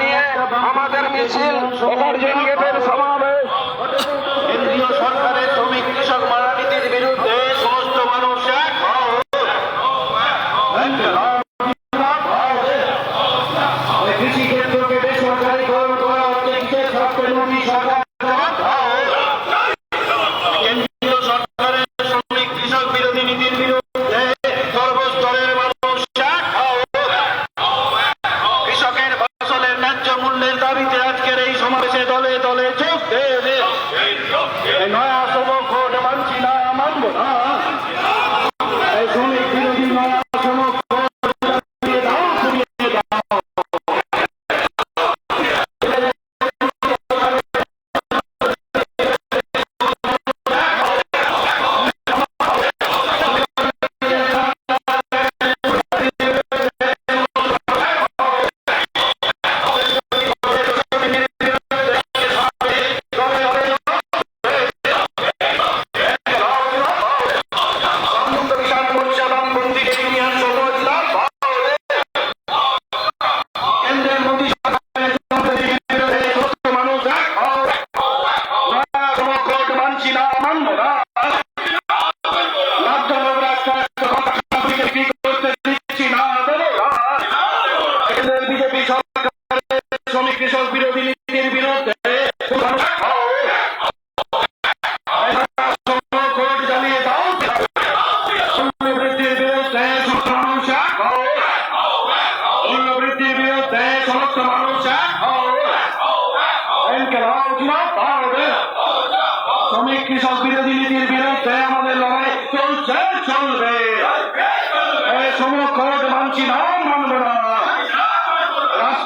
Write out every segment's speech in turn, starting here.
নিয়ে আমাদের মিছিল অপার্জন গেটের সমাবেশ Sonic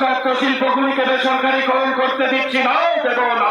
স্বাস্থ্য শিল্পগুলিকে বেসরকারীকরণ করতে দিচ্ছি না। দেব না।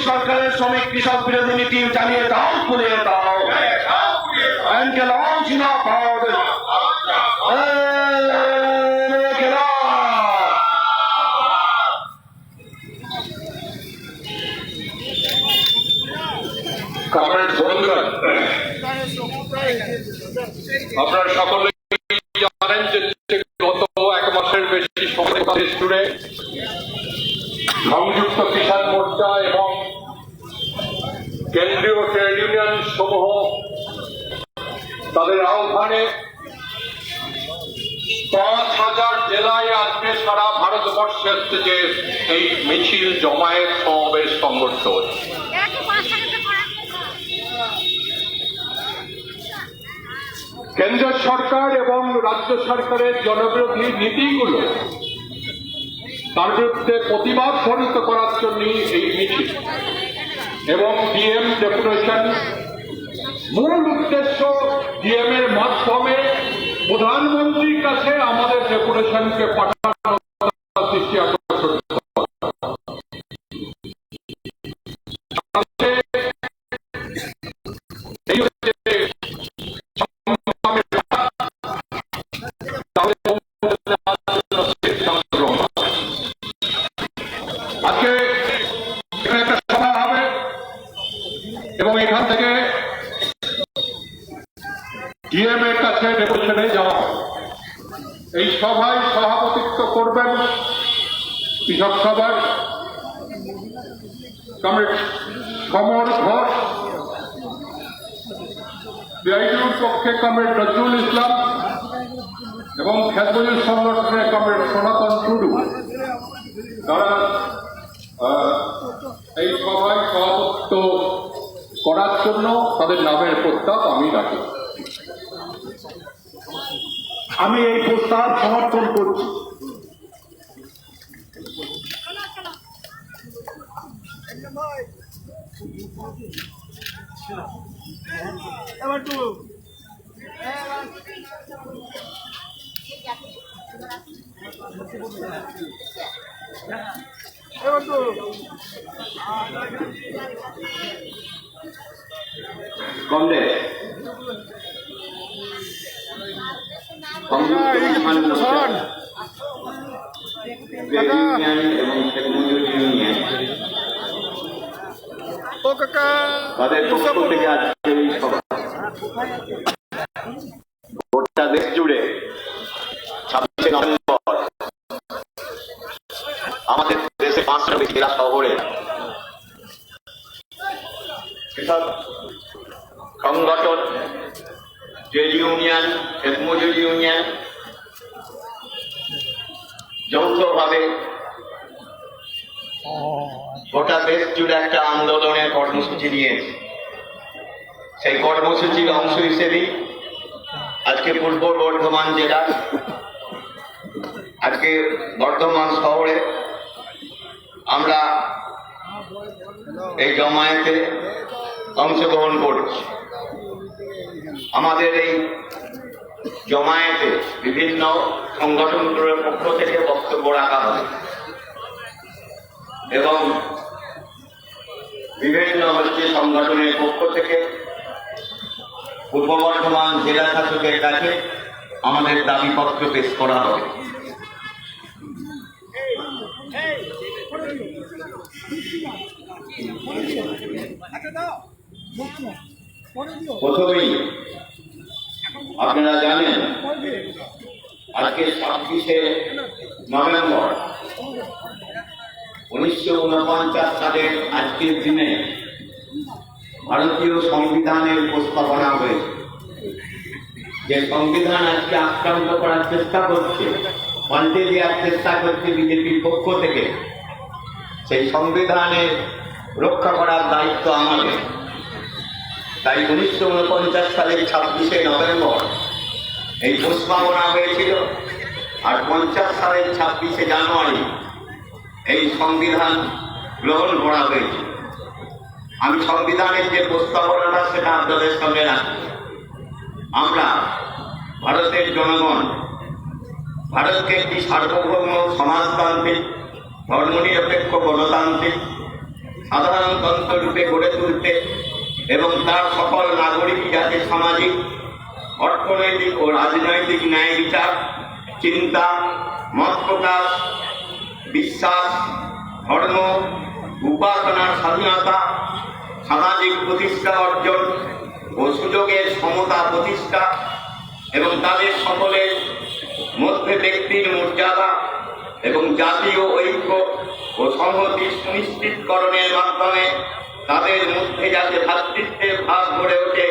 সরকারের শ্রমিক কৃষক বিরোধী নীতি চালিয়ে দাও খুলে দাও। আইনকে লাও চিনা পাও আপনারা সকলে জানেন যে গত এক মাসের বেশি সময় দেশ জুড়ে সংযুক্ত কিষাণ মোর্চা এবং সারা ভারতবর্ষের থেকে এই মিছিল, জমায়েত সমাবেশ সংঘর্ষ হচ্ছে কেন্দ্র সরকার এবং রাজ্য সরকারের জনবিরোধী নীতিগুলো তার বিরুদ্ধে প্রতিবাদ সরিত করার জন্যই এই মিছিল। এবং ডিএম ডেপুটেশন মূল উদ্দেশ্য ডিএম এর মাধ্যমে প্রধানমন্ত্রীর কাছে আমাদের ডেপুটেশনকে পাঠানো তাহলে এবং খ্যাতমজুর সংগঠনের কমরেড সনাতন টুডু তারা এই সভায় সভাপত্য করার জন্য তাদের নামের প্রস্তাব আমি রাখি। আমি এই প্রস্তাব সমর্থন করছি। কমলেশ ইউনিয়ন এবং শেখ মুজিবুর ইউনিয়ন তাদের পক্ষ থেকে দেশ জুড়ে ছাব্বিশে নভেম্বর আমাদের দেশে পাঁচটা বেশি জেলা শহরে কৃষক সংগঠন trade union Sheikh Mujibur union যৌথভাবে গোটা দেশ জুড়ে একটা আন্দোলনের কর্মসূচি নিয়েছে সেই কর্মসূচির অংশ হিসেবেই আজকে পূর্ব বর্ধমান জেলার আজকে বর্ধমান শহরে আমরা এই জমায়েতে অংশগ্রহণ করছি। আমাদের এই জমায়েতে বিভিন্ন সংগঠনগুলোর পক্ষ থেকে বক্তব্য রাখা হয় এবং বিভিন্ন হচ্ছে সংগঠনের পক্ষ থেকে পূর্ব বর্ধমান জেলা শাসকের কাছে আমাদের দাবিপত্র পেশ করা হবে। প্রথমেই আপনারা জানেন, আজকে ছাব্বিশে নভেম্বর উনিশশো উনপঞ্চাশ সালের আজকের দিনে ভারতীয় সংবিধানের প্রস্তাবনা হয়েছে। যে সংবিধান আজকে আক্রান্ত করার চেষ্টা করছে পাল্টে দেওয়ার চেষ্টা করছে বিজেপির পক্ষ থেকে, সেই সংবিধানের রক্ষা করার দায়িত্ব আমাদের। তাই উনিশশো উনপঞ্চাশ সালের ছাব্বিশে নভেম্বর এই প্রস্তাবনা হয়েছিল আর পঞ্চাশ সালের ছাব্বিশে জানুয়ারি এই সংবিধান গ্রহণ করা হয়েছে আমি সংবিধানের যে প্রস্তাবনাটা সেটা আপনাদের সঙ্গে রাখি। আমরা ভারতের জনগণ, ভারতকে একটি সার্বভৌম সমাজতান্ত্রিক, ধর্মনিরপেক্ষ গণতান্ত্রিক সাধারণতন্ত্র রূপে গড়ে তুলতে এবং তার সকল নাগরিক যাতে সামাজিক, অর্থনৈতিক ও রাজনৈতিক ন্যায় বিচার, চিন্তা, মত প্রকাশ, বিশ্বাস, ধর্ম, উপাসনার স্বাধীনতা সামাজিক প্রতিষ্ঠা অর্জন ও সুযোগের সমতা প্রতিষ্ঠা এবং তাদের সকলের মধ্যে ব্যক্তির মর্যাদা এবং জাতীয় ঐক্য ও সংহতি সুনিশ্চিতকরণের মাধ্যমে তাদের মধ্যে যাতে ভাতৃত্বের ভাব গড়ে ওঠে,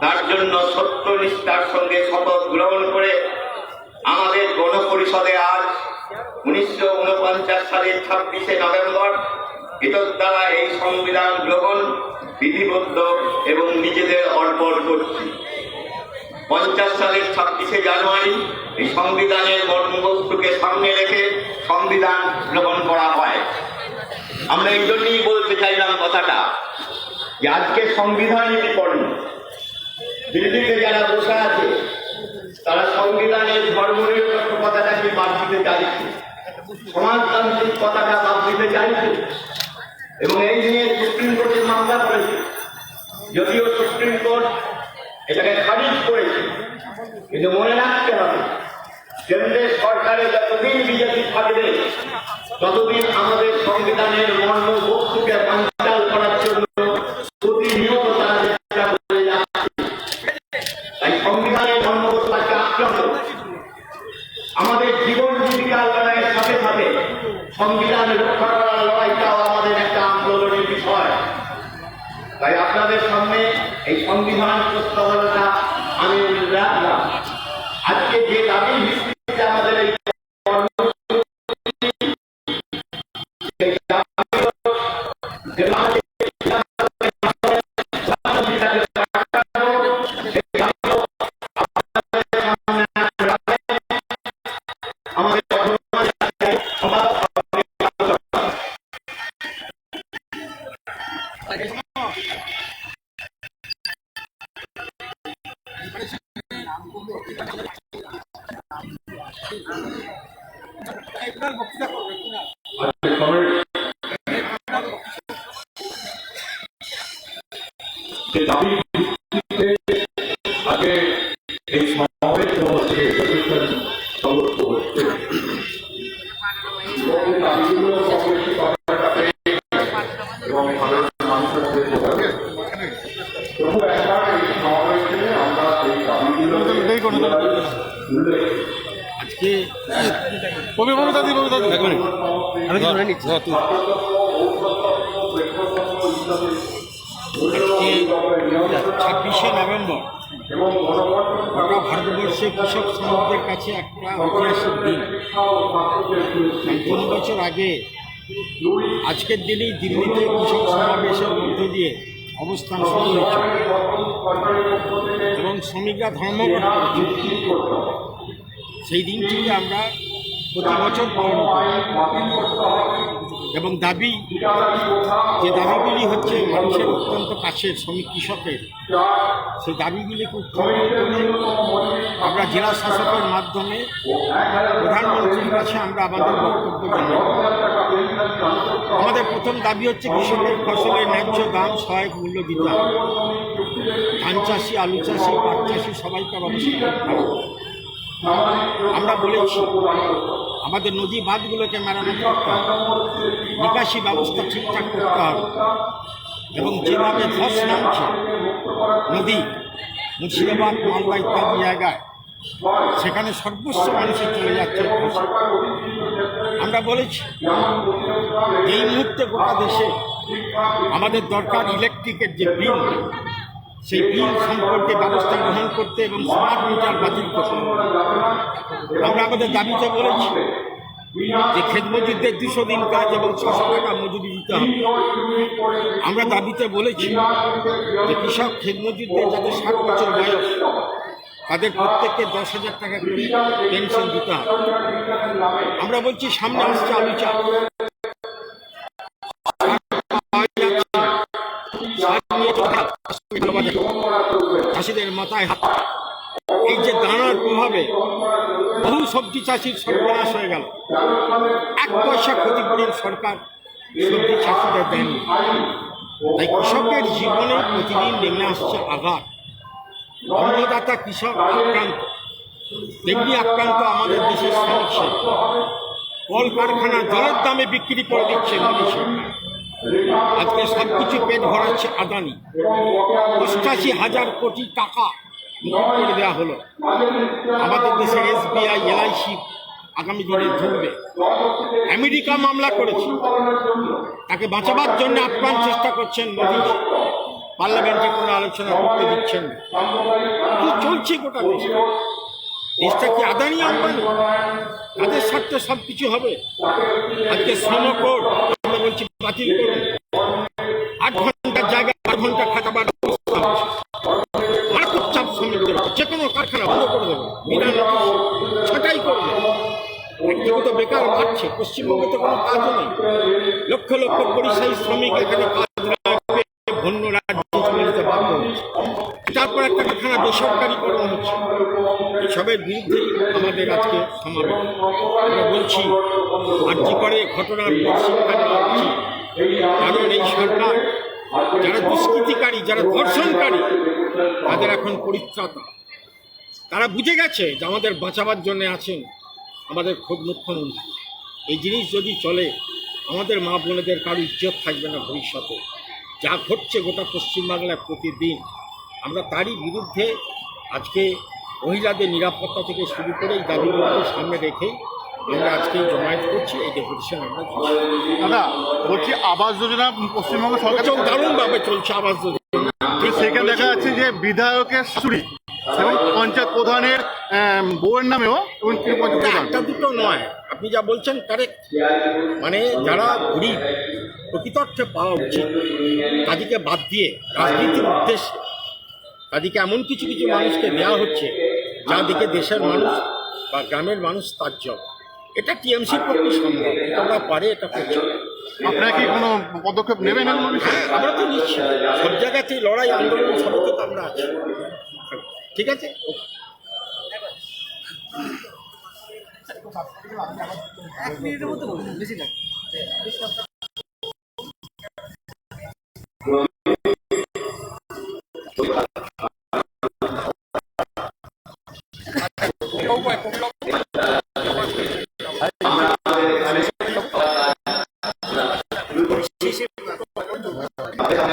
তার জন্য সত্য নিষ্ঠার সঙ্গে শপথ গ্রহণ করে আমাদের গণপরিষদে আজ উনিশশো উনপঞ্চাশ সালের ছাব্বিশে নভেম্বর এটার দ্বারা এই সংবিধান গ্রহণ বিধিবদ্ধ এবং নিজেদের অর্পণ করছি। পঞ্চাশ সালের ছাব্বিশে জানুয়ারি এই সংবিধানের মর্মবস্তুকে সামনে রেখে সংবিধান গ্রহণ করা হয়। আমরা এই জন্যই বলতে চাইলাম কথাটা যে আজকে সংবিধান যদি পড়েন দিল্লিতে যারা বসে আছে, তারা সংবিধানের ধর্মনিরপেক্ষ কথাটাকে বাদ দিতে চাইছে? সমাজতান্ত্রিক কথাটা বাদ দিতে চাইছে? এবং এই নিয়ে সুপ্রিম কোর্টের মামলা করেছে, যদিও সুপ্রিম কোর্ট এটাকে খারিজ করেছে, কিন্তু মনে রাখতে হবে, কেন্দ্রের সরকারে যতদিন বিজেপি থাকবে, ততদিন আমাদের সংবিধানের মর্ম বস্তুকে যে দাবির দাবি আজকে কবি মমতা দি মমতা দি। এক মিনিট। আমি ধরে নিচ্ছি। ছাব্বিশে নভেম্বর গোটা ভারতবর্ষে কৃষক শ্রমিকদের কাছে একটা ঐতিহাসিক দিন। তিন বছর আগে আজকের দিনেই দিল্লিতে কৃষক সমাবেশের মধ্য দিয়ে অবস্থান শুরু হয়েছে। শ্রমিকরা ধর্মঘট করেছে সেই দিনটিকে আমরা প্রতি বছর পালন এবং দাবি যে দাবিগুলি হচ্ছে মানুষের অত্যন্ত কাছের শ্রমিক কৃষকের, সেই দাবিগুলিকে উত্থাপন আমরা জেলা শাসকের মাধ্যমে প্রধানমন্ত্রীর কাছে আমরা আমাদের বক্তব্য জানাই। আমাদের প্রথম দাবি হচ্ছে কৃষকের ফসলের ন্যায্য দাম সহায়ক মূল্য দিতে হবে। ধান চাষি, আলু চাষি, পাট চাষি সবাইকে অবস্থা আমরা বলেছি, আমাদের নদী বাঁধগুলোকে মেরামত করতে হবে। নিকাশি ব্যবস্থা ঠিকঠাক করতে হবে। এবং যেভাবে ধস নামছে, নদী, মুর্শিদাবাদ, মালদা ইত্যাদি জায়গায়, সেখানে সর্বস্ব মানুষের চলে যাচ্ছে। আমরা বলেছি, এই মুহূর্তে গোটা দেশে আমাদের দরকার ইলেকট্রিকের যে বিল সেই বিল সম্পর্কে ব্যবস্থা গ্রহণ করতে এবং স্মার্ট মিটার বাতিল করতে। আমরা আমাদের দাবিতে বলেছি যে ক্ষেত দুশো দিন কাজ এবং ছশো টাকা মজুরি দিতে হবে। আমরা দাবিতে বলেছি যে কৃষক ক্ষেত মজুরদের যাদের ষাট বছর বয়স, তাদের প্রত্যেককে দশ হাজার টাকা করে পেনশন দিতে হবে। আমরা বলছি সামনে আসছে আলু চাষ। চাষিদের মাথায় হাত। এই যে দানার প্রভাবে বহু সবজি চাষির সর্বনাশ হয়ে গেল। এক পয়সা ক্ষতিপূরণ সরকার সবজি চাষিদের দেননি তাই কৃষকের জীবনে প্রতিদিন নেমে আসছে আঘাত। অন্নদাতা কৃষক আক্রান্ত। তেমনি আক্রান্ত আমাদের দেশের সমস্যা। কলকারখানা জলের দামে বিক্রি করে দিচ্ছে মোদী সরকার। আজকে সব কিছু পেট ভরাচ্ছে আদানি। অষ্টাশি হাজার কোটি টাকা করে দেওয়া হলো। আমাদের দেশে এসবিআই, এলআইসি আগামী দিনে ঢুকবে। আমেরিকা মামলা করেছে। তাকে বাঁচাবার জন্য আপ্রাণ চেষ্টা করছেন মোদী। পার্লামেন্টে কোনো আলোচনা করতে দিচ্ছেন না। কি চলছে গোটা দেশে? দেশটা কি আদানি আম্বানি? তাদের স্বার্থে সব কিছু হবে? আজকে শ্রম কোড বাতিল করুন আট ঘণ্টার জায়গায় আট ঘণ্টা খাটাবার হচ্ছে মারাত্মক চাপ শ্রমিকদের যে কোনো কারখানা বন্ধ করে দেবে। বিনা ছাঁটাই করবে। একদিকে তো বেকার বাড়ছে। পশ্চিমবঙ্গে তো কোনো কাজও নেই। লক্ষ লক্ষ পরিযায়ী শ্রমিক এখানে কাজ অন্য রাজ্যে চলে যেতে বাধ্য হচ্ছে। তারপর একটা কারখানা বেসরকারিকরণ হচ্ছে। এসবের বিরুদ্ধে আমাদের আজকে সমাবেশ। আমরা বলছি আর্জি করে ঘটনার পর শিক্ষা নেওয়া উচিত কারণ এই সরকার যারা দুষ্কৃতিকারী, যারা ধর্ষণকারী, তাদের এখন পরিত্রাতা। তারা বুঝে গেছে যে আমাদের বাঁচাবার জন্য আছেন আমাদের খোদ মুখ্যমন্ত্রী। এই জিনিস যদি চলে, আমাদের মা বোনেদের কারও ইজ্জত থাকবে না ভবিষ্যতে। যা ঘটছে গোটা পশ্চিমবাংলায় প্রতিদিন, আমরা তারই বিরুদ্ধে আজকে মহিলাদের নিরাপত্তা থেকে শুরু করে এই দাবিগুলোকে সামনে রেখেই আমরা আজকে জমায়েত করছি এই ডেপুটেশন আমরা দাদা বলছি আবাস যোজনা পশ্চিমবঙ্গ সরকার দারুণভাবে চলছে আবাস যোজনা। সেখানে দেখা যাচ্ছে যে বিধায়কের শাশুড়ি এবং পঞ্চায়েত প্রধানের বউয়ের নামেও এবং একটা দুটো নয়। আপনি যা বলছেন কারেক্ট মানে যারা গরিব প্রকৃতার্থে পাওয়া উচিত তাদেরকে বাদ দিয়ে রাজনীতির উদ্দেশ্যে তাদেরকে এমন কিছু কিছু মানুষকে দেওয়া হচ্ছে যা দেখে দেশের মানুষ বা গ্রামের মানুষ তার জব এটা টিএমসির পক্ষে সম্ভব। এটা ওরা পারে এটা করছে। আপনারা কি কোনো পদক্ষেপ নেবেন আমরা তো নিচ্ছি সব জায়গাতেই লড়াই আন্দোলন সবই তো আমরা আছি। ঠিক আছে?